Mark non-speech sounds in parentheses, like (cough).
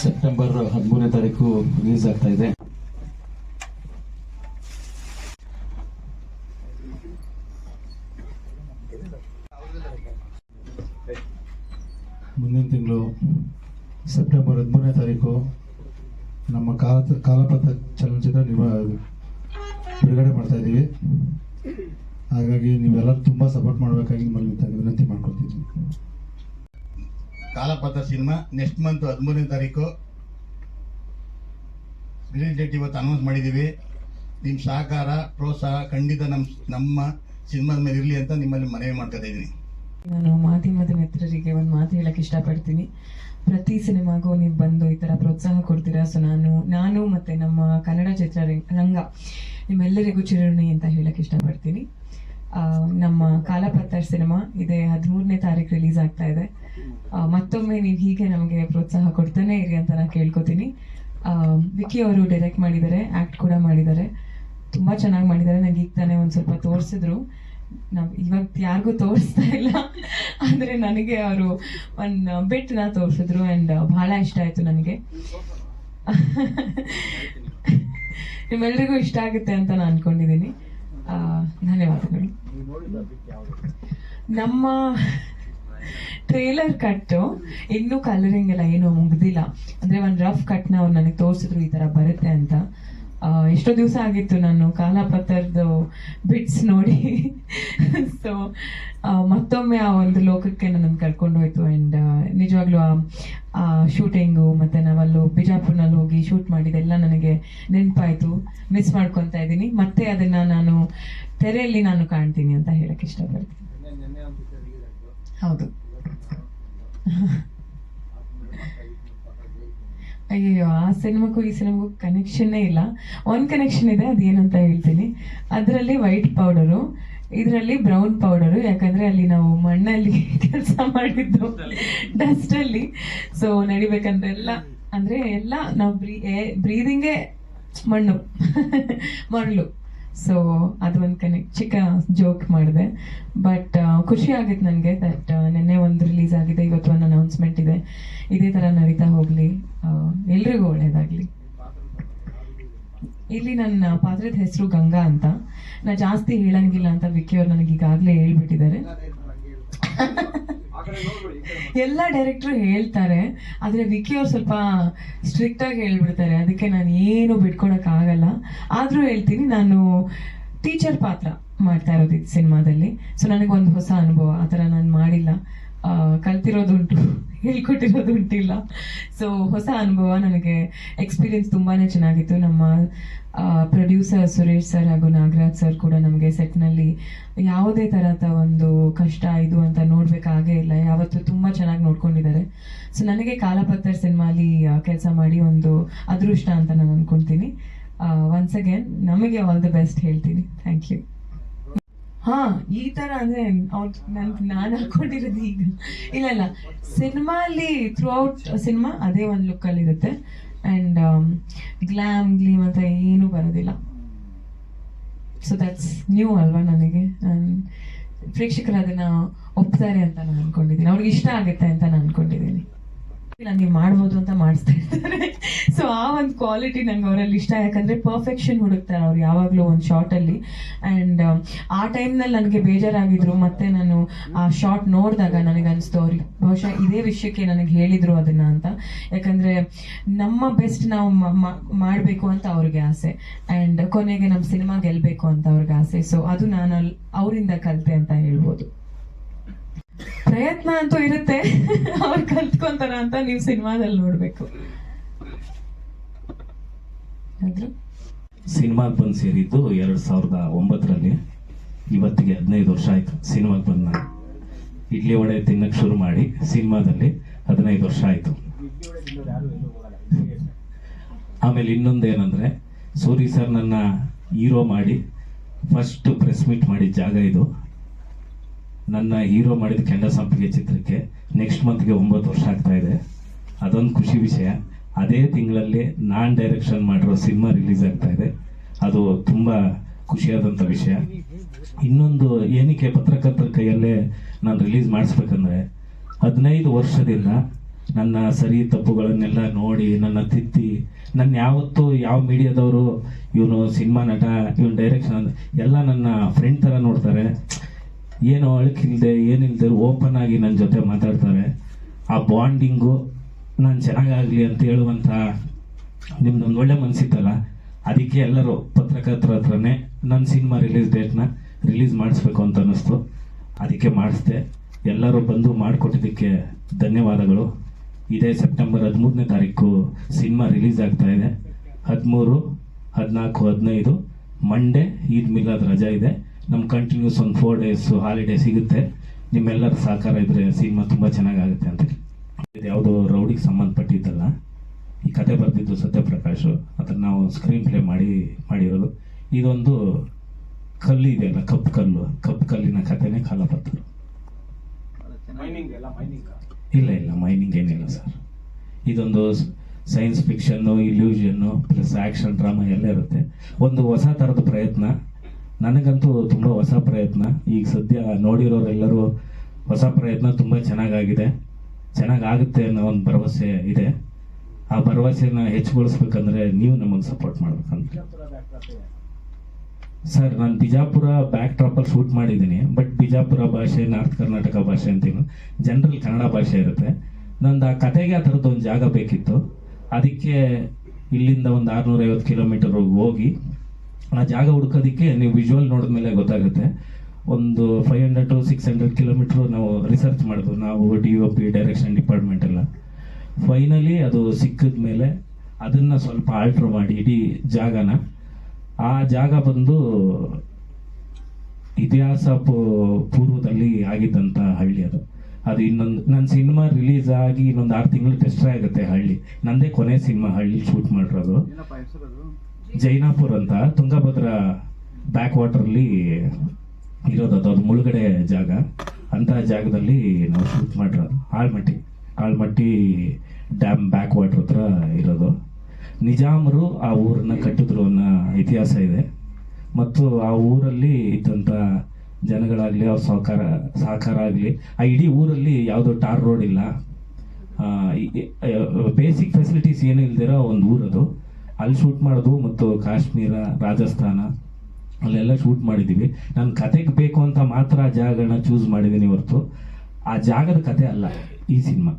September ಹದಿಮೂರನೇ ತಾರೀಕು release ಆಗ್ತಾ ಇದೆ. ಮುಂದಿನ ತಿಂಗಳು ಸೆಪ್ಟೆಂಬರ್ ಹದಿಮೂರನೇ ತಾರೀಕು ನಮ್ಮ ಕಾಲ ಕಾಲಪಥ ಚಲನಚಿತ್ರ ನೀವು ಬಿಡುಗಡೆ ಮಾಡ್ತಾ ಇದ್ದೀವಿ. ಹಾಗಾಗಿ ನೀವೆಲ್ಲರೂ ತುಂಬ ಸಪೋರ್ಟ್ ಮಾಡಬೇಕಾಗಿ ನಿಮ್ಮಲ್ಲಿ ವಿನಂತಿ ಮಾಡ್ಕೊಳ್ತಿದ್ವಿ ಕಾಲಪತ್ರ ಸಿನಿಮಾ ನೆಕ್ಸ್ಟ್ ಮಂತ್ ಹದಿಮೂರನೇ ತಾರೀಕು. ರಿಲೀಸ್ ಡೇಟ್ ಇವತ್ತು ಅನೌನ್ಸ್ ಮಾಡಿದ್ದೀವಿ. ನಿಮ್ಮ ಸಹಕಾರ, ಪ್ರೋತ್ಸಾಹ ಖಂಡಿತ ನಮ್ಮ ನಮ್ಮ ಸಿನಿಮಾದ ಮೇಲೆ ಇರಲಿ ಅಂತ ನಿಮ್ಮಲ್ಲಿ ಮನವಿ ಮಾಡ್ತಾ ಇದ್ದೀನಿ. ನಾನು ಮಾಧ್ಯಮದ ಮಿತ್ರರಿಗೆ ಒಂದು ಮಾತು ಹೇಳಕ್ಕೆ ಇಷ್ಟಪಡ್ತೀನಿ. ಪ್ರತಿ ಸಿನಿಮಾಗೂ ನೀವು ಬಂದು ಈ ಥರ ಪ್ರೋತ್ಸಾಹ ಕೊಡ್ತೀರಾ? ಸೊ ನಾನು ನಾನು ಮತ್ತು ನಮ್ಮ ಕನ್ನಡ ಚಿತ್ರರಂಗ, ನಿಮ್ಮೆಲ್ಲರಿಗೂ ಚಿರುಣಿ ಅಂತ ಹೇಳಕ್ಕೆ ಇಷ್ಟಪಡ್ತೀನಿ. ನಮ್ಮ ಕಾಲಪತ್ತರ್ ಸಿನಿಮಾ ಇದೆ ಹದಿಮೂರನೇ ತಾರೀಕು ರಿಲೀಸ್ ಆಗ್ತಾ ಇದೆ. ಮತ್ತೊಮ್ಮೆ ನೀವು ಹೀಗೆ ನಮಗೆ ಪ್ರೋತ್ಸಾಹ ಕೊಡ್ತಾನೆ ಇರಿ ಅಂತ ನಾನು ಕೇಳ್ಕೊತೀನಿ. ವಿಕಿ ಅವರು ಡೈರೆಕ್ಟ್ ಮಾಡಿದ್ದಾರೆ ಆ್ಯಕ್ಟ್ ಕೂಡ ಮಾಡಿದ್ದಾರೆ. ತುಂಬ ಚೆನ್ನಾಗಿ ಮಾಡಿದ್ದಾರೆ. ನನಗೆ ಈಗ ತಾನೇ ಒಂದು ಸ್ವಲ್ಪ ತೋರಿಸಿದ್ರು. ನಾವು ಇವಾಗ ಯಾರಿಗೂ ತೋರಿಸ್ತಾ ಇಲ್ಲ. ಅಂದರೆ ನನಗೆ ಅವರು ಒಂದು ಬಿಟ್ನ ತೋರಿಸಿದ್ರು ಆ್ಯಂಡ್ ಬಹಳ ಇಷ್ಟ ಆಯಿತು ನನಗೆ. ನಿಮ್ಮೆಲ್ರಿಗೂ ಇಷ್ಟ ಆಗುತ್ತೆ ಅಂತ ನಾನು ಅನ್ಕೊಂಡಿದ್ದೀನಿ ಧನ್ಯವಾದಗಳು. ನಮ್ಮ ಟ್ರೇಲರ್ ಕಟ್ ಇನ್ನೂ ಕಲರಿಂಗ್ ಎಲ್ಲ ಏನೂ ಮುಗ್ದಿಲ್ಲ. ಅಂದ್ರೆ ಒಂದು ರಫ್ ಕಟ್ನ ಅವ್ರು ನನಗೆ ತೋರಿಸಿದ್ರು ಈ ತರ ಬರುತ್ತೆ ಅಂತ. ಎಷ್ಟೋ ದಿವಸ ಆಗಿತ್ತು ನಾನು ಕಾಲಾಪತ್ತರ್ದು ಬಿಟ್ಸ್ ನೋಡಿ. (laughs) ಸೊ ಮತ್ತೊಮ್ಮೆ ಆ ಒಂದು ಲೋಕಕ್ಕೆ ನನ್ನನ್ನು ಕರ್ಕೊಂಡು ಹೋಯ್ತು ಆ್ಯಂಡ್ ನಿಜವಾಗ್ಲೂ ಆ ಶೂಟಿಂಗು ಮತ್ತೆ ನಾವಲ್ಲೂ ಬಿಜಾಪುರ್ನಲ್ಲಿ ಹೋಗಿ ಶೂಟ್ ಮಾಡಿದೆಲ್ಲ ನನಗೆ ನೆನಪಾಯ್ತು. ಮಿಸ್ ಮಾಡ್ಕೊತಾ ಇದ್ದೀನಿ. ಮತ್ತೆ ಅದನ್ನ ನಾನು ತೆರೆಯಲ್ಲಿ ನಾನು ಕಾಣ್ತೀನಿ ಅಂತ ಹೇಳಕ್ಕೆ ಇಷ್ಟಪಡ್ತೀನಿ. ಹೌದು. ಅಯ್ಯೋ ಆ ಸಿನಿಮಾಕ್ಕೂ ಈ ಸಿನಿಮಾಗೂ ಕನೆಕ್ಷನ್ನೇ ಇಲ್ಲ. ಒಂದು ಕನೆಕ್ಷನ್ ಇದೆ ಅದೇನಂತ ಹೇಳ್ತೀನಿ. ಅದರಲ್ಲಿ ವೈಟ್ ಪೌಡರು ಇದರಲ್ಲಿ ಬ್ರೌನ್ ಪೌಡರು ಯಾಕಂದ್ರೆ ಅಲ್ಲಿ ನಾವು ಮಣ್ಣಲ್ಲಿ (laughs) ಕೆಲಸ ಮಾಡಿದ್ದು ಡಸ್ಟಲ್ಲಿ ಸೊ ನಡಿಬೇಕಂದ್ರೆ ಎಲ್ಲ, ಅಂದ್ರೆ ಎಲ್ಲ ನಾವು ಬ್ರೀ ಬ್ರೀದಿಂಗೇ ಮಣ್ಣು. (laughs) ಮರಳು. ಸೊ ಅದು ಒಂದು ಕನೆಕ್ಟ್ ಚಿಕ್ಕ ಜೋಕ್ ಮಾಡಿದೆ. ಬಟ್ ಖುಷಿ ಆಗಿತ್ತು ನನಗೆ ದಟ್ ನಿನ್ನೆ ಒಂದು ರಿಲೀಸ್ ಆಗಿದೆ ಇವತ್ತು ಒಂದು ಅನೌನ್ಸ್ಮೆಂಟ್ ಇದೆ. ಇದೇ ಥರ ನಡೀತಾ ಹೋಗಲಿ. ಎಲ್ರಿಗೂ ಒಳ್ಳೆಯದಾಗಲಿ ಇಲ್ಲಿ ನನ್ನ ಪಾತ್ರದ ಹೆಸರು ಗಂಗಾ ಅಂತ. ನಾ ಜಾಸ್ತಿ ಹೇಳಂಗಿಲ್ಲ ಅಂತ ವಿಕಿ ಅವ್ರು ನನಗೆ ಈಗಾಗಲೇ ಹೇಳ್ಬಿಟ್ಟಿದ್ದಾರೆ. (laughs) ಎಲ್ಲ ಡೈರೆಕ್ಟ್ರು ಹೇಳ್ತಾರೆ, ಆದ್ರೆ ವಿಕ್ಕಿ ಅವ್ರು ಸ್ವಲ್ಪ ಸ್ಟ್ರಿಕ್ಟ್ ಆಗಿ ಹೇಳ್ಬಿಡ್ತಾರೆ. ಅದಕ್ಕೆ ನಾನು ಏನು ಬಿಟ್ಕೊಡೋಕ್ಕಾಗಲ್ಲ. ಆದ್ರೂ ಹೇಳ್ತೀನಿ, ನಾನು ಟೀಚರ್ ಪಾತ್ರ ಮಾಡ್ತಾ ಇರೋದು ಈ ಸಿನಿಮಾದಲ್ಲಿ. ಸೊ ನನಗೊಂದು ಹೊಸ ಅನುಭವ, ಆ ಥರ ನಾನು ಮಾಡಿಲ್ಲ. ಕಲ್ತಿರೋದುಂಟು, ಹೇಳ್ಕೊಟ್ಟಿರೋದುಂಟಿಲ್ಲ. ಸೊ ಹೊಸ ಅನುಭವ, ನನಗೆ ಎಕ್ಸ್ಪೀರಿಯನ್ಸ್ ತುಂಬಾ ಚೆನ್ನಾಗಿತ್ತು. ನಮ್ಮ ಪ್ರೊಡ್ಯೂಸರ್ ಸುರೇಶ್ ಸರ್ ಹಾಗೂ ನಾಗರಾಜ್ ಸರ್ ಕೂಡ ನಮಗೆ ಸೆಟ್ನಲ್ಲಿ ಯಾವುದೇ ಥರದ ಒಂದು ಕಷ್ಟ, ಇದು ಅಂತ ನೋಡ್ಬೇಕಾಗೇ ಇಲ್ಲ. ಯಾವತ್ತೂ ತುಂಬಾ ಚೆನ್ನಾಗಿ ನೋಡ್ಕೊಂಡಿದ್ದಾರೆ. ಸೊ ನನಗೆ ಕಾಲಪತ್ರ ಸಿನಿಮಾ ಅಲ್ಲಿ ಕೆಲಸ ಮಾಡಿ ಒಂದು ಅದೃಷ್ಟ ಅಂತ ನಾನು ಅನ್ಕೊಂತೀನಿ. ಒನ್ಸ್ ಅಗೇನ್ ನಮಗೆ ಆಲ್ ದ ಬೆಸ್ಟ್ ಹೇಳ್ತೀನಿ. ಥ್ಯಾಂಕ್ ಯು ಹಾ, ಈ ತರ ಅಂದ್ರೆ ನಾನ್ ನನ್, ನಾನು ಹಾಕೊಂಡಿರೋದು ಈಗ. ಇಲ್ಲ ಇಲ್ಲ. ಸಿನಿಮಾ ಅಲ್ಲಿ ಥ್ರೂ ಔಟ್ ಸಿನಿಮಾ ಅದೇ ಒಂದು ಲುಕ್ ಅಲ್ಲಿ ಇರುತ್ತೆ. ಅಂಡ್ ಗ್ಲಾಮ್ ಗ್ಲೀಮ್ ಅಂತ ಏನು ಬರೋದಿಲ್ಲ. ಸೊ ದಟ್ಸ್ ನ್ಯೂ ಅಲ್ವಾ ನನಗೆ? ಪ್ರೇಕ್ಷಕರು ಅದನ್ನ ಒಪ್ತಾರೆ ಅಂತ ನಾನು ಅನ್ಕೊಂಡಿದ್ದೀನಿ. ಅವ್ರಿಗೆ ಇಷ್ಟ ಆಗುತ್ತೆ ಅಂತ ನಾನು ಅನ್ಕೊಂಡಿದ್ದೀನಿ. ನನಗೆ ಮಾಡ್ಬೋದು ಅಂತ ಮಾಡಿಸ್ತಾ ಇರ್ತಾರೆ. ಸೊ ಆ ಒಂದು ಕ್ವಾಲಿಟಿ ನಂಗೆ ಅವರಲ್ಲಿ ಇಷ್ಟ. ಯಾಕಂದ್ರೆ ಪರ್ಫೆಕ್ಷನ್ ಹುಡುಕ್ತಾರೆ ಅವ್ರು ಯಾವಾಗಲೂ ಒಂದು ಶಾರ್ಟಲ್ಲಿ ಆ್ಯಂಡ್ ಅಂಡ್ ಆ ಟೈಮ್ನಲ್ಲಿ ನನಗೆ ಬೇಜಾರಾಗಿದ್ರು. ಮತ್ತೆ ನಾನು ಆ ಶಾರ್ಟ್ ನೋಡಿದಾಗ ನನಗೆ ಅನಿಸ್ತು ಅವ್ರಿಗೆ ಬಹುಶಃ ಇದೇ ವಿಷಯಕ್ಕೆ ನನಗೆ ಹೇಳಿದ್ರು ಅದನ್ನ ಅಂತ. ಯಾಕಂದ್ರೆ ನಮ್ಮ ಬೆಸ್ಟ್ ನಾವು ಮ- ಮ- ಅಂತ ಅವ್ರಿಗೆ ಆಸೆ. ಆ್ಯಂಡ್ ಕೊನೆಗೆ ನಮ್ಮ ಸಿನಿಮಾ ಗೆಲ್ಲಬೇಕು ಅಂತ ಅವ್ರಿಗೆ ಆಸೆ. ಸೊ ಅದು ನಾನು ಅವರಿಂದ ಕಲಿತೆ ಅಂತ ಹೇಳ್ಬೋದು. ಪ್ರಯತ್ನ ಅಂತೂ ಇರುತ್ತೆ. ಅವ್ರು ಕಲ್ತ್ಕೊಂತಾರ ಅಂತ ನೀವು ಸಿನಿಮಾದಲ್ಲಿ ನೋಡ್ಬೇಕು. ಸಿನಿಮಾಗ್ ಬಂದು ಸೇರಿದ್ದು ಎರಡ್ ಸಾವಿರದ ಒಂಬತ್ತರಲ್ಲಿ. ಇವತ್ತಿಗೆ ಹದಿನೈದು ವರ್ಷ ಆಯ್ತು ಸಿನಿಮಾಗೆ ಬಂದು ನಾನು. ಇಡ್ಲಿ ವಡೆ ತಿನ್ನಕ್ಕೆ ಶುರು ಮಾಡಿ ಸಿನಿಮಾದಲ್ಲಿ ಹದಿನೈದು ವರ್ಷ ಆಯ್ತು. ಆಮೇಲೆ ಇನ್ನೊಂದು ಏನಂದರೆ, ಸೂರಿ ಸರ್ ನನ್ನ ಹೀರೋ ಮಾಡಿ ಫಸ್ಟ್ ಪ್ರೆಸ್ ಮೀಟ್ ಮಾಡಿದ ಜಾಗ ಇದು. ನನ್ನ ಹೀರೋ ಮಾಡಿದ ಕೆಂಡ ಸಂಪಿಗೆ ಚಿತ್ರಕ್ಕೆ ನೆಕ್ಸ್ಟ್ ಮಂತ್ಗೆ ಒಂಬತ್ತು ವರ್ಷ ಆಗ್ತಾ ಇದೆ. ಅದೊಂದು ಖುಷಿ ವಿಷಯ. ಅದೇ ತಿಂಗಳಲ್ಲಿ ನಾನ್ ಡೈರೆಕ್ಷನ್ ಮಾಡಿರೋ ಸಿನಿಮಾ ರಿಲೀಸ್ ಆಗ್ತಾ ಇದೆ. ಅದು ತುಂಬ ಖುಷಿಯಾದಂಥ ವಿಷಯ. ಇನ್ನೊಂದು ಏನಕ್ಕೆ ಪತ್ರಕರ್ತರ ಕೈಯಲ್ಲೇ ನಾನು ರಿಲೀಸ್ ಮಾಡಿಸ್ಬೇಕಂದ್ರೆ, ಹದಿನೈದು ವರ್ಷದಿಂದ ನನ್ನ ಸರಿ ತಪ್ಪುಗಳನ್ನೆಲ್ಲ ನೋಡಿ, ನನ್ನ ತಿದ್ದಿ ನನ್ನ ಯಾವತ್ತೂ ಯಾವ ಮೀಡಿಯಾದವರು ಇವನು ಸಿನಿಮಾ ನಟ, ಇವನು ಡೈರೆಕ್ಷನ್ ಎಲ್ಲ ನನ್ನ ಫ್ರೆಂಡ್ ಥರ ನೋಡ್ತಾರೆ. ಏನು ಅಳಕಿಲ್ಲದೆ ಏನಿಲ್ಲದೆ ಓಪನ್ ಆಗಿ ನನ್ನ ಜೊತೆ ಮಾತಾಡ್ತಾರೆ. ಆ ಬಾಂಡಿಂಗು ನಾನು ಚೆನ್ನಾಗಾಗಲಿ ಅಂತ ಹೇಳುವಂಥ ನಿಮ್ದೊಂದು ಒಳ್ಳೆ ಮನಸ್ಸಿತ್ತಲ್ಲ ಅದಕ್ಕೆ ಎಲ್ಲರೂ ಪತ್ರಕರ್ತರ ಹತ್ರನೇ ನನ್ನ ಸಿನಿಮಾ ರಿಲೀಸ್ ಡೇಟ್ನ ರಿಲೀಸ್ ಮಾಡಿಸ್ಬೇಕು ಅಂತ ಅನ್ನಿಸ್ತು. ಅದಕ್ಕೆ ಮಾಡಿಸ್ದೆ. ಎಲ್ಲರೂ ಬಂದು ಮಾಡಿಕೊಟ್ಟಿದ್ದಕ್ಕೆ ಧನ್ಯವಾದಗಳು. ಇದೇ ಸೆಪ್ಟೆಂಬರ್ ಹದಿಮೂರನೇ ತಾರೀಕು ಸಿನಿಮಾ ರಿಲೀಸ್ ಆಗ್ತಾ ಇದೆ. ಹದಿಮೂರು, ಹದಿನಾಲ್ಕು, ಹದಿನೈದು ಮಂಡೇ ಈದ್ ಮಿಲಾದ್ ರಜಾ ಇದೆ. ನಮ್ಮ ಕಂಟಿನ್ಯೂಸ್ ಒಂದು ಫೋರ್ ಡೇಸು ಹಾಲಿಡೇ ಸಿಗುತ್ತೆ. ನಿಮ್ಮೆಲ್ಲರ ಸಹಕಾರ ಇದ್ರೆ ಸಿನಿಮಾ ತುಂಬ ಚೆನ್ನಾಗಾಗುತ್ತೆ ಅಂತ ಇದು ಯಾವುದೋ ರೌಡಿಗೆ ಸಂಬಂಧಪಟ್ಟಿದ್ದಲ್ಲ ಈ ಕತೆ ಬರೆದಿದ್ದು ಸತ್ಯಪ್ರಕಾಶ್ ಅದನ್ನು ನಾವು ಸ್ಕ್ರೀನ್ ಪ್ಲೇ ಮಾಡಿ ಮಾಡಿರೋದು. ಇದೊಂದು ಕಲ್ಲು ಇದೆಯಲ್ಲ ಕಪ್ಪು ಕಲ್ಲು. ಕಪ್ಪು ಕಲ್ಲಿನ ಕಥೆನೇ ಬರ್ತದೆ ಇಲ್ಲ ಇಲ್ಲ ಮೈನಿಂಗ್ ಏನಿಲ್ಲ ಸರ್ ಇದೊಂದು science fiction illusion plus action drama ಎಲ್ಲ ಇರುತ್ತೆ. ಒಂದು ಹೊಸ ಥರದ ಪ್ರಯತ್ನ. ನನಗಂತೂ ತುಂಬ ಹೊಸ ಪ್ರಯತ್ನ. ಈಗ ಸದ್ಯ ನೋಡಿರೋರೆಲ್ಲರೂ ಹೊಸ ಪ್ರಯತ್ನ ತುಂಬ ಚೆನ್ನಾಗಾಗಿದೆ. ಚೆನ್ನಾಗಾಗುತ್ತೆ ಅನ್ನೋ ಒಂದು ಭರವಸೆ ಇದೆ. ಆ ಭರವಸೆನ ಹೆಚ್ಚುಗೊಳಿಸ್ಬೇಕಂದ್ರೆ ನೀವು ನಮಗೆ ಸಪೋರ್ಟ್ ಮಾಡ್ಬೇಕಂತ. ಸರ್, ನಾನು ಬಿಜಾಪುರ ಬ್ಯಾಕ್ ಟ್ರಾಪಲ್ಲಿ ಶೂಟ್ ಮಾಡಿದ್ದೀನಿ. ಬಟ್ ಬಿಜಾಪುರ ಭಾಷೆ ನಾರ್ತ್ ಕರ್ನಾಟಕ ಭಾಷೆ ಅಂತೀನಿ ಜನರಲ್ ಕನ್ನಡ ಭಾಷೆ ಇರುತ್ತೆ. ನಂದು ಆ ಕತೆಗೆ ಆ ಥರದ್ದು ಒಂದು ಜಾಗ ಬೇಕಿತ್ತು. ಅದಕ್ಕೆ ಇಲ್ಲಿಂದ ಒಂದು ಆರುನೂರೈವತ್ತು ಕಿಲೋಮೀಟರ್ ಹೋಗಿ ಆ ಜಾಗ ಹುಡ್ಕೋದಕ್ಕೆ ನೀವು ವಿಜುವಲ್ ನೋಡಿದ್ಮೇಲೆ ಗೊತ್ತಾಗುತ್ತೆ. ಒಂದು five hundred to six hundred kilometre ನಾವು ರಿಸರ್ಚ್ ಮಾಡಿದ್ವು ನಾವು D O P direction department ಎಲ್ಲ. ಫೈನಲಿ ಅದು ಸಿಕ್ಕಿದ ಮೇಲೆ ಅದನ್ನು ಸ್ವಲ್ಪ ಆಲ್ಟ್ರ್ ಮಾಡಿ ಇಡೀ ಜಾಗನ. ಆ ಜಾಗ ಬಂದು ಇತಿಹಾಸ ಪೂರ್ವದಲ್ಲಿ ಆಗಿದ್ದಂಥ ಹಳ್ಳಿ ಅದು. ಅದು ಇನ್ನೊಂದು ನನ್ನ ಸಿನಿಮಾ ರಿಲೀಸ್ ಆಗಿ ಇನ್ನೊಂದು ಆರು ತಿಂಗಳು ಟೆಸ್ಟ್ರೇ ಆಗುತ್ತೆ ಹಳ್ಳಿ. ನಂದೇ ಕೊನೆ ಸಿನಿಮಾ ಹಳ್ಳಿ ಶೂಟ್ ಮಾಡಿರೋದು. ಜೈನಾಪುರ್ ಅಂತ, ತುಂಗಭದ್ರಾ ಬ್ಯಾಕ್ ವಾಟರ್ಲಿ ಇರೋದು ಅದು ಅದು ಮುಳುಗಡೆ ಜಾಗ. ಅಂತ ಜಾಗದಲ್ಲಿ ನಾವು ಶೂಟ್ ಮಾಡಿರೋದು. Almatti Almatti dam back water ಹತ್ರ ಇರೋದು. ನಿಜಾಮರು ಆ ಊರನ್ನ ಕಟ್ಟಿದ್ರು ಅನ್ನೋ ಇತಿಹಾಸ ಇದೆ. ಮತ್ತು ಆ ಊರಲ್ಲಿ ಇದ್ದಂಥ ಜನಗಳಾಗಲಿ ಅವ್ರ ಸಹಕಾರ ಸಹಕಾರ ಆಗಲಿ ಆ ಇಡೀ ಊರಲ್ಲಿ ಯಾವುದೋ ಟಾರ್ ರೋಡ್ ಇಲ್ಲ. ಬೇಸಿಕ್ ಫೆಸಿಲಿಟೀಸ್ ಏನೂ ಇಲ್ದಿರೋ ಒಂದು ಊರದು ಅಲ್ಲಿ ಶೂಟ್ ಮಾಡೋದು ಮತ್ತು ಕಾಶ್ಮೀರ, ರಾಜಸ್ಥಾನ, ಅಲ್ಲೆಲ್ಲ ಶೂಟ್ ಮಾಡಿದ್ದೀವಿ ನನ್ನ ಕತೆಗೆ ಬೇಕು ಅಂತ ಮಾತ್ರ ಆ ಚೂಸ್ ಮಾಡಿದ್ದೀನಿ ಹೊರತು. ಆ ಜಾಗದ ಕತೆ ಅಲ್ಲ, ಈ ಸಿನಿಮಾ.